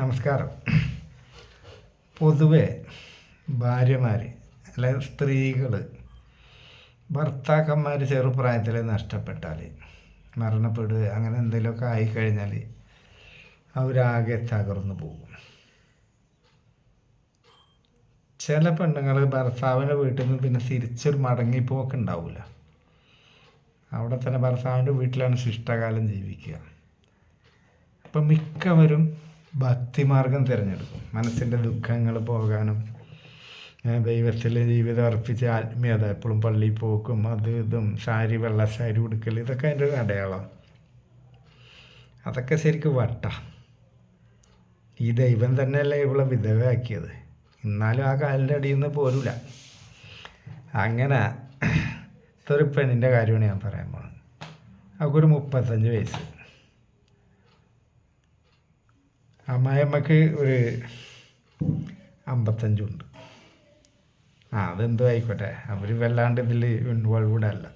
നമസ്കാരം. പൊതുവെ ഭാര്യമാർ അല്ലെങ്കിൽ സ്ത്രീകൾ ഭർത്താക്കന്മാർ ചെറുപ്രായത്തിൽ നഷ്ടപ്പെട്ടാൽ മരണപ്പെടുക അങ്ങനെ എന്തെങ്കിലുമൊക്കെ ആയിക്കഴിഞ്ഞാൽ അവരാകെ തകർന്നു പോകും. ചില പെണ്ണുങ്ങൾ ഭർത്താവിന്റെ വീട്ടിൽ നിന്ന് പിന്നെ തിരിച്ചൊരു മടങ്ങിപ്പോക്ക് ഉണ്ടാവില്ല അവിടെ തന്നെ ഭർത്താവിന്റെ വീട്ടിലാണ് ശിഷ്ടകാലം ജീവിക്കുക. അപ്പം മിക്കവരും ഭക്തിമാർഗം തിരഞ്ഞെടുക്കും. മനസ്സിന്റെ ദുഃഖങ്ങൾ പോകാനും ദൈവത്തിൽ ജീവിതം അർപ്പിച്ച ആത്മീയത എപ്പോഴും പള്ളിയിൽ പോക്കും അത് ഇതും സാരി വെള്ള സാരി ഉടുക്കൽ ഇതൊക്കെ അതിന്റെ ഒരു അടയാളം. അതൊക്കെ ശരിക്കും വട്ട. ഈ ദൈവം തന്നെയല്ലേ ഇവളെ വിധവയാക്കിയത്? എന്നാലും ആ കാലിന്റെ അടിയിൽ നിന്ന് പോരൂല. അങ്ങനെ ഒരു പെണ്ണിന്റെ കാര്യമാണ് ഞാൻ പറയാൻ പോകുന്നത് അവൾക്കൊരു മുപ്പത്തഞ്ച് വയസ്സ്. അമ്മായിയമ്മക്ക് ഒരു അമ്പത്തഞ്ചുണ്ട് ആ അതെന്തോ ആയിക്കോട്ടെ. അവർ വല്ലാണ്ട് ഇതിൽ ഇൻവോൾവ്ഡ് അല്ല.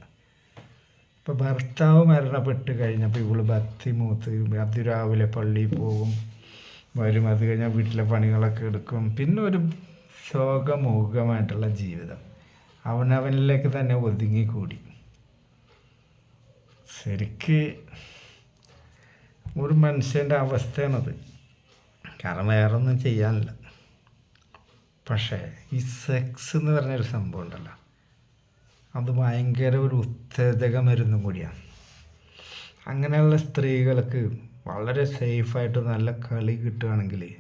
ഇപ്പോൾ ഭർത്താവ് മരണപ്പെട്ട് കഴിഞ്ഞപ്പോൾ ഇവൾ ഭക്തി മൂത്ത് അതിരാവിലെ പള്ളിയിൽ പോകും. വരും അത് കഴിഞ്ഞാൽ വീട്ടിലെ പണികളൊക്കെ എടുക്കും. പിന്നെ ഒരു ശോകമൂകമായിട്ടുള്ള ജീവിതം. അവനവനിലേക്ക് തന്നെ ഒതുങ്ങിക്കൂടി. ശരിക്ക് ഒരു മനുഷ്യന്റെ അവസ്ഥയാണത്. കാരണം വേറെ ഒന്നും ചെയ്യാനില്ല. പക്ഷേ ഈ സെക്സ് എന്ന് പറഞ്ഞൊരു സംഭവം ഉണ്ടല്ലോ. അത് ഭയങ്കര ഒരു ഉത്തേജക മരുന്നും കൂടിയാണ്. അങ്ങനെയുള്ള സ്ത്രീകൾക്ക് വളരെ സേഫായിട്ട് നല്ല കളി കിട്ടുകയാണെങ്കിൽ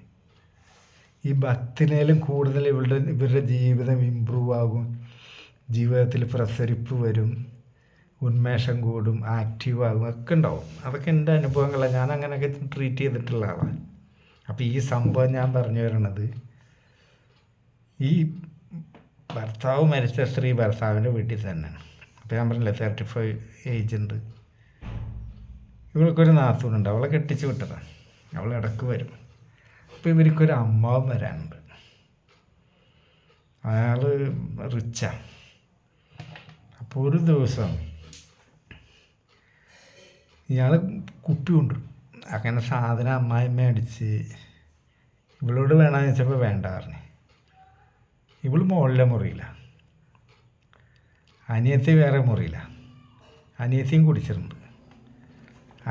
ഈ ഭക്തിനേലും കൂടുതൽ ഇവരുടെ ഇവരുടെ ജീവിതം ഇമ്പ്രൂവ് ആകും. ജീവിതത്തിൽ പ്രസരിപ്പ് വരും. ഉന്മേഷം കൂടും ആക്റ്റീവ് ആകും. ഒക്കെ ഉണ്ടാവും. അതൊക്കെ എന്റെ അനുഭവങ്ങളാണ്. ഞാൻ അങ്ങനെയൊക്കെ ട്രീറ്റ് ചെയ്തിട്ടുള്ള ആളാണ്. അപ്പോൾ ഈ സംഭവം ഞാൻ പറഞ്ഞു വരണത് ഈ ഭർത്താവ് മരിച്ച സ്ത്രീ ഭർത്താവിന്റെ വീട്ടിൽ തന്നെയാണ് അപ്പോൾ ഞാൻ പറഞ്ഞില്ലേ തേർട്ടി ഫൈവ് ഏജ് ഉണ്ട്. ഇവൾക്കൊരു നാത്തൂണുണ്ട് അവളെ കെട്ടിച്ച് വിട്ടതാണ് അവൾ ഇടയ്ക്ക് വരും. അപ്പോൾ ഇവർക്കൊരു അമ്മാവൻ വരാനുണ്ട്. അയാൾ റിച്ചാണ് അപ്പോൾ ഒരു ദിവസം ഇയാൾ കുപ്പി കൊണ്ട് അങ്ങനെ സാധനം അമ്മായിമ്മ അടിച്ച് ഇവളോട് വേണമെന്ന് വെച്ചപ്പോൾ വേണ്ട പറഞ്ഞു. ഇവൾ മുകളിലെ മുറിയില്ല അനിയത്തി വേറെ മുറിയില്ല അനിയത്തിയും കുടിച്ചിട്ടുണ്ട്.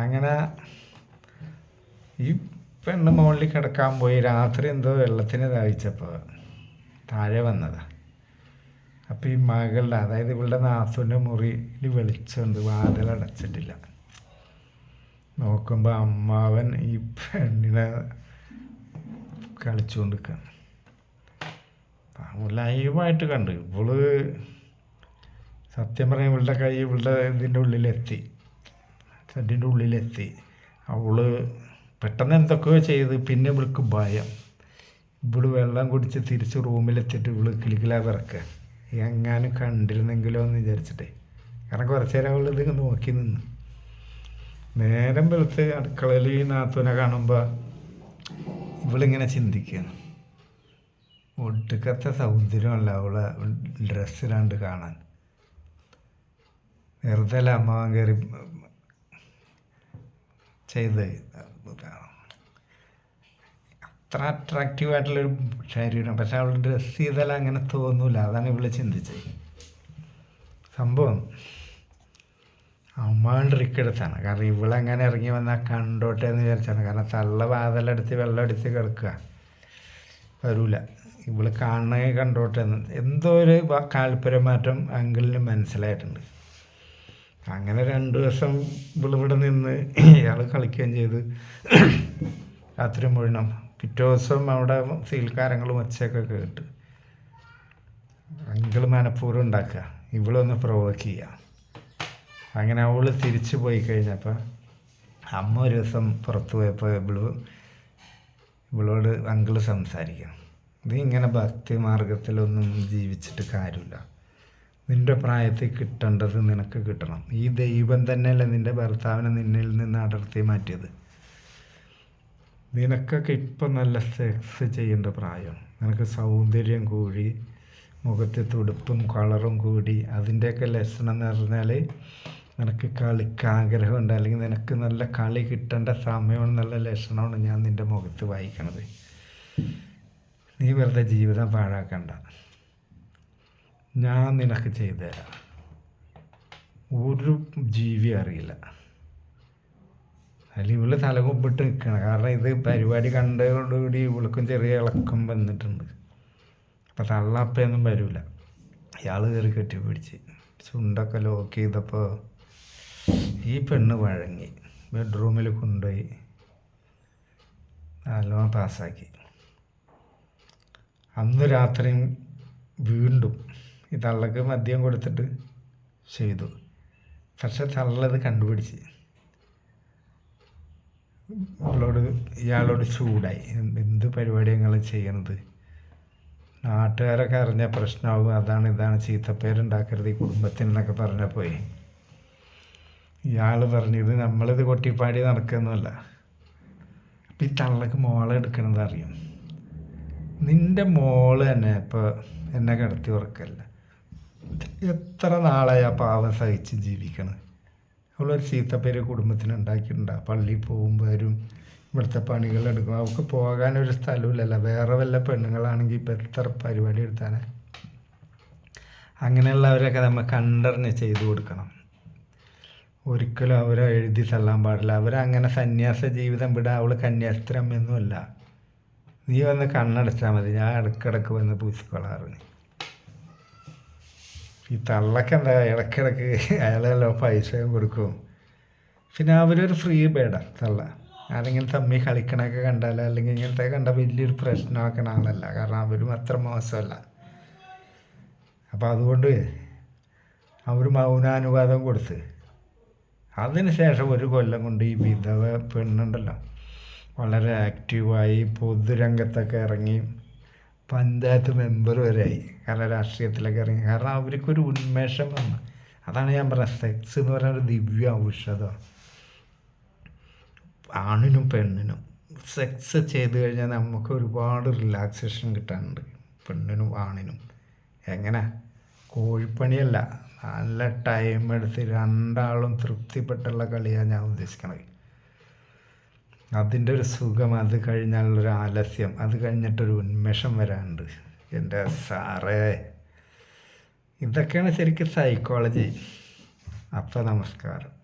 അങ്ങനെ ഈ പെണ്ണ് മുകളിൽ കിടക്കാൻ പോയി രാത്രി എന്തോ വെള്ളത്തിന് ദാഹിച്ചപ്പോൾ താഴെ വന്നതാണ് അപ്പോൾ ഈ മകളുടെ അതായത് ഇവളുടെ നാത്തുന്റെ മുറിയിൽ വെളിച്ചമുണ്ട് വാതിലടച്ചിട്ടില്ല. നോക്കുമ്പോൾ അമ്മാവൻ ഈ പെണ്ണിനെ കളിച്ചുകൊണ്ട് നിൽക്കുകയാണ് ലൈവായിട്ട് കണ്ട്. ഇവൾ സത്യം പറയാൻ ഇവളുടെ കൈ ഇവളുടെ ഇതിന്റെ ഉള്ളിലെത്തി. സെഡിന്റെ ഉള്ളിലെത്തി. അവൾ പെട്ടെന്ന് എന്തൊക്കെയോ ചെയ്ത്. പിന്നെ ഇവൾക്ക് ഭയം. ഇവൾ വെള്ളം കുടിച്ച് തിരിച്ച് റൂമിലെത്തിയിട്ട് ഇവൾ കിളിക്കിലാ ഇറക്കുക എങ്ങാനും കണ്ടിരുന്നെങ്കിലോ എന്ന് വിചാരിച്ചിട്ടേ. കാരണം കുറച്ച് നേരം അവൾ ഇത് നോക്കി നിന്ന്. നേരം വെളുത്ത് അടുക്കളയിൽ ഈ നാത്തൂനെ കാണുമ്പോൾ ഇവളിങ്ങനെ ചിന്തിക്കുകയാണ് ഒടുക്കത്തെ സൗന്ദര്യമല്ല അവളെ ഡ്രസ്സിലാണ്ട് കാണാൻ. വെറുതെ അല്ല കയറി ചെയ്ത് അത്ര അട്രാക്റ്റീവ് ആയിട്ടുള്ളൊരു ശരീരം. പക്ഷെ അവൾ ഡ്രസ്സ് ചെയ്താൽ അങ്ങനെ തോന്നൂല. അതാണ് ഇവൾ ചിന്തിച്ചത്. സംഭവം. അമ്മാണ്ട് റിക്കെടുത്താണ് കാരണം ഇവളെങ്ങനെ ഇറങ്ങി വന്നാൽ കണ്ടോട്ടെ എന്ന് വിചാരിച്ചാണ്. കാരണം തള്ള വാതിലെടുത്ത് വെള്ളം എടുത്ത് കിടക്കുക. വരൂല. ഇവൾ കാണണേ കണ്ടോട്ടെ എന്ന് എന്തോ ഒരു കാൽപര്യമാറ്റം അങ്കിളിന് മനസ്സിലായിട്ടുണ്ട്. അങ്ങനെ രണ്ട് ദിവസം ഇവളിവിടെ നിന്ന് ഇയാൾ കളിക്കുകയും ചെയ്ത് രാത്രി മുഴുവനും. പിറ്റേ ദിവസം അവിടെ സീൽക്കാരങ്ങളും ഒച്ചയൊക്കെ കേട്ട്. അങ്കിൾ മനഃപൂർവം ഉണ്ടാക്കുക. ഇവളൊന്ന് പ്രൊവോക്ക് ചെയ്യുക. അങ്ങനെ അവൾ തിരിച്ചു പോയി കഴിഞ്ഞപ്പോൾ അമ്മ ഒരു ദിവസം പുറത്തു പോയപ്പോൾ ഇവൾ ഇവളോട് അങ്കിൾ സംസാരിക്കണം നീ ഇങ്ങനെ ഭക്തി മാർഗത്തിലൊന്നും ജീവിച്ചിട്ട് കാര്യമില്ല. നിന്റെ പ്രായത്തിൽ കിട്ടേണ്ടത് നിനക്ക് കിട്ടണം. ഈ ദൈവം തന്നെയല്ലേ നിന്റെ ഭർത്താവിനെ നിന്നിൽ നിന്ന് അടർത്തി മാറ്റിയത്. നിനക്കൊക്കെ ഇപ്പം നല്ല സെക്സ് ചെയ്യേണ്ട പ്രായം. നിനക്ക് സൗന്ദര്യം കൂടി മുഖത്തെ തുടുപ്പും കളറും കൂടി അതിന്റെയൊക്കെ ലക്ഷണം എന്ന് പറഞ്ഞാൽ നിനക്ക് കളിക്കാൻ ആഗ്രഹമുണ്ട് അല്ലെങ്കിൽ നിനക്ക് നല്ല കളി കിട്ടേണ്ട സമയമാണ് നല്ല ലക്ഷണമാണ് ഞാൻ നിന്റെ മുഖത്ത് വായിക്കണത്. നീ വെറുതെ ജീവിതം പാഴാക്കണ്ട. ഞാൻ നിനക്ക് ചെയ്തു തരാം ഒരു ജീവി അറിയില്ല. അതിൽ ഇവൾ തലകുമ്പിട്ട് നിൽക്കണം കാരണം ഇത് പരിപാടി കണ്ടതോടുകൂടി ഇവൾക്കും ചെറിയ ഇളക്കം വന്നിട്ടുണ്ട്. അപ്പം തള്ളപ്പയൊന്നും വരില്ല ഇയാൾ കയറി കെട്ടിപ്പിടിച്ച്. ചുണ്ടൊക്കെ ലോക്ക് ചെയ്തപ്പോൾ ഈ പെണ്ണ് വഴങ്ങി. ബെഡ്റൂമിൽ കൊണ്ടുപോയി. നല്ലോണം പാസ്സാക്കി. അന്ന് രാത്രിയും വീണ്ടും ഈ തള്ളക്ക് മദ്യം കൊടുത്തിട്ട് ചെയ്തു. പക്ഷെ തള്ളത് കണ്ടുപിടിച്ച്. ഇവളോട് ഇയാളോട് ചൂടായി. എന്ത് പരിപാടി നിങ്ങൾ ചെയ്യണത്? നാട്ടുകാരൊക്കെ അറിഞ്ഞ പ്രശ്നമാകും. അതാണ് ഇതാണ് ചീത്തപ്പേരുണ്ടാക്കരുത് ഈ കുടുംബത്തിനെന്നൊക്കെ പറഞ്ഞപ്പോയി ഇയാൾ പറഞ്ഞു ഇത് നമ്മളിത് കൊട്ടിപ്പാടി നടക്കുന്നല്ല അപ്പം ഈ തള്ളക്ക് മോളെ എടുക്കണത് അറിയും. നിന്റെ മോൾ തന്നെ ഇപ്പോൾ എന്നെ കിടത്തി ഉറക്കല്ല. എത്ര നാളായി ആ പാവം സഹിച്ച് ജീവിക്കണം. അവളൊരു ചീത്തപ്പേര് കുടുംബത്തിന് ഉണ്ടാക്കിയിട്ടുണ്ട്. പോകും പോകുമ്പോഴും ഇവിടുത്തെ പണികൾ എടുക്കും. അവൾക്ക് പോകാനൊരു സ്ഥലമില്ലല്ലോ വേറെ വല്ല പെണ്ണുങ്ങളാണെങ്കിൽ ഇപ്പം എത്ര പരിപാടി എടുത്താനേ? അങ്ങനെയുള്ളവരൊക്കെ നമ്മൾ കണ്ടറിഞ്ഞ് ചെയ്തു കൊടുക്കണം. ഒരിക്കലും അവരെ എഴുതി തള്ളാൻ പാടില്ല. അവരങ്ങനെ സന്യാസ ജീവിതം വിടാൻ അവൾ കന്യാസ്ത്രീയമ്മയൊന്നുമല്ല. നീ വന്ന് കണ്ണടച്ചാൽ മതി. ഞാൻ ഇടക്കിടക്ക് വന്ന് പൂശിക്കൊള്ളാറുണ്ട് ഈ തള്ളക്ക് എന്താ? ഇടക്കിടക്ക് അയാളെല്ലോ പൈസയും കൊടുക്കും. പിന്നെ അവരൊരു ഫ്രീ ബേഡാ തള്ള. ആരെങ്കിലും തമ്മി കളിക്കണൊക്കെ കണ്ടാൽ അല്ലെങ്കിൽ ഇങ്ങനത്തെ കണ്ട വലിയൊരു പ്രശ്നമാക്കണ ആളല്ല. കാരണം അവരും അത്ര മോശമല്ല. അപ്പോൾ അതുകൊണ്ട് അവർ മൗനാനുവാദം കൊടുത്ത് അതിന് ശേഷം ഒരു കൊല്ലം കൊണ്ട് ഈ വിധവ പെണ്ണുണ്ടല്ലോ. വളരെ ആക്റ്റീവായി പൊതുരംഗത്തൊക്കെ ഇറങ്ങി പഞ്ചായത്ത് മെമ്പർ വരെയായി. കാരണം രാഷ്ട്രീയത്തിലൊക്കെ ഇറങ്ങി. കാരണം അവർക്കൊരു ഉന്മേഷം വന്നു. അതാണ് ഞാൻ പറഞ്ഞത്. സെക്സ് എന്ന് പറയുന്ന ഒരു ദിവ്യ ഔഷധമാണ് ആണിനും പെണ്ണിനും സെക്സ് ചെയ്ത് കഴിഞ്ഞാൽ നമുക്ക് ഒരുപാട് റിലാക്സേഷൻ കിട്ടാനുണ്ട്. പെണ്ണിനും ആണിനും. എങ്ങനെ? കോഴിപ്പണിയല്ല. നല്ല ടൈം എടുത്ത് രണ്ടാളും തൃപ്തിപ്പെട്ടുള്ള കളിയാണ് ഞാൻ ഉദ്ദേശിക്കുന്നത് അതിന്റെ ഒരു സുഖം അത് കഴിഞ്ഞാലുള്ളൊരു ആലസ്യം അത് കഴിഞ്ഞിട്ടൊരു ഉന്മേഷം വരാനുണ്ട്. എന്റെ സാറേ ഇതൊക്കെയാണ് ശരിക്കും സൈക്കോളജി അപ്പം നമസ്കാരം.